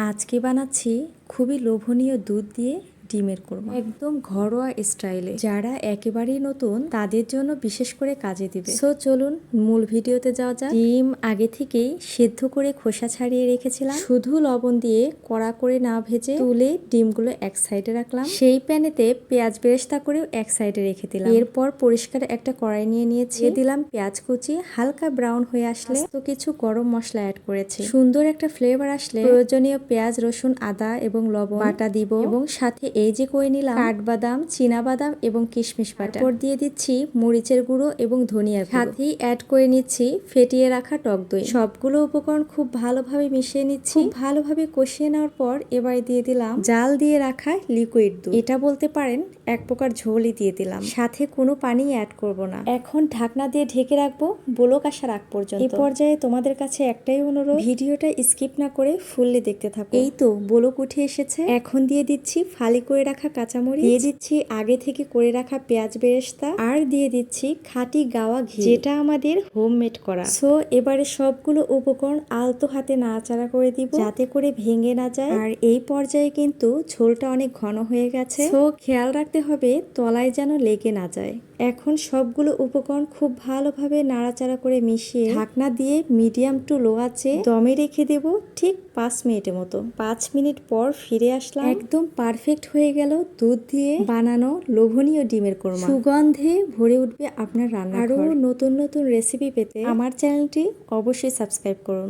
আজকে বানাচ্ছি খুবই লোভনীয় দুধ দিয়ে ডিমের কোরমা। একদম ঘরোয়া স্টাইলে। যারা একেবারেই নতুন তাদের জন্য বিশেষ করে কাজে দিবে। সো চলুন মূল ভিডিওতে যাওয়া যাক। ডিম আগে থেকেই সেদ্ধ করে খোসা ছাড়িয়ে রেখেছিলাম। শুধু লবণ দিয়ে কড়া করে না ভেজে তুলে ডিমগুলো এক সাইডে রাখলাম। সেই প্যানেতে পেঁয়াজ বেরেস্তা করেও এক সাইডে রেখে দিলাম। এরপর পরিষ্কার একটা কড়াই নিয়ে নিয়েছি। দিলাম পেঁয়াজ কুচি হালকা ব্রাউন হয়ে আসলে তো কিছু গরম মশলা অ্যাড করেছি। সুন্দর একটা ফ্লেভার আসলে। প্রয়োজনীয় পেঁয়াজ রসুন আদা এবং লবণ বাটা দিব। এবং সাথে এই যে করে নিলাম, কাঠবাদাম বাদাম এবং কিশমিশ বাটা এরপর দিয়ে দিচ্ছি মরিচের গুঁড়ো এবং ধনিয়া গুঁড়ো। সাথেই অ্যাড করে নিচ্ছি ফেটিয়ে রাখা টক দই। সবগুলো উপকরণ খুব ভালোভাবে মিশিয়ে নিচ্ছি। ভালোভাবে কষিয়ে নেওয়ার পর এবার দিয়ে দিলাম জাল দিয়ে রাখা লিকুইড দুধ। এটা বলতে পারেন এক প্রকার ঝোলই দিয়ে দিলাম। সাথে কোনো পানি অ্যাড করব না। এখন ঢাকনা দিয়ে ঢেকে রাখব বলক আসার আগ পর্যন্ত। এই পর্যায়ে তোমাদের কাছে একটাই অনুরোধ, ভিডিওটা স্কিপ না করে ফুললে দেখতে থাকো। এই তো বলক উঠে এসেছে। এখন দিয়ে দিচ্ছি ফালি করে রাখা কাঁচামরিচ দিয়ে দিচ্ছি আগে থেকে করে রাখা পেঁয়াজ বেরেস্তা আর দিয়ে দিচ্ছি খাঁটি গাওয়া ঘি যেটা আমাদের হোমমেড করা। সো এবারে সবগুলো উপকরণ আলতো হাতে নাড়াচাড়া করে দিব যাতে করে ভেঙে না যায়। আর এই পর্যায়ে কিন্তু ঝোলটা অনেক ঘন হয়ে গেছে। সো খেয়াল রাখতে হবে তলায় যেন লেগে না যায়। এখন সবগুলো উপকরণ খুব ভালোভাবে নাড়াচাড়া করে মিশিয়ে ঢাকনা দিয়ে মিডিয়াম টু লো আছে দমে রেখে দেব ঠিক পাঁচ মিনিটের মতো। পাঁচ মিনিট পর ফিরে আসলাম। একদম পারফেক্ট হয়ে গেল দুধ দিয়ে বানানো লোভনীয় ডিমের কোরমা। সুগন্ধে ভরে উঠবে আপনার রান্না আরও নতুন নতুন রেসিপি পেতে আমার চ্যানেলটি অবশ্যই সাবস্ক্রাইব করুন।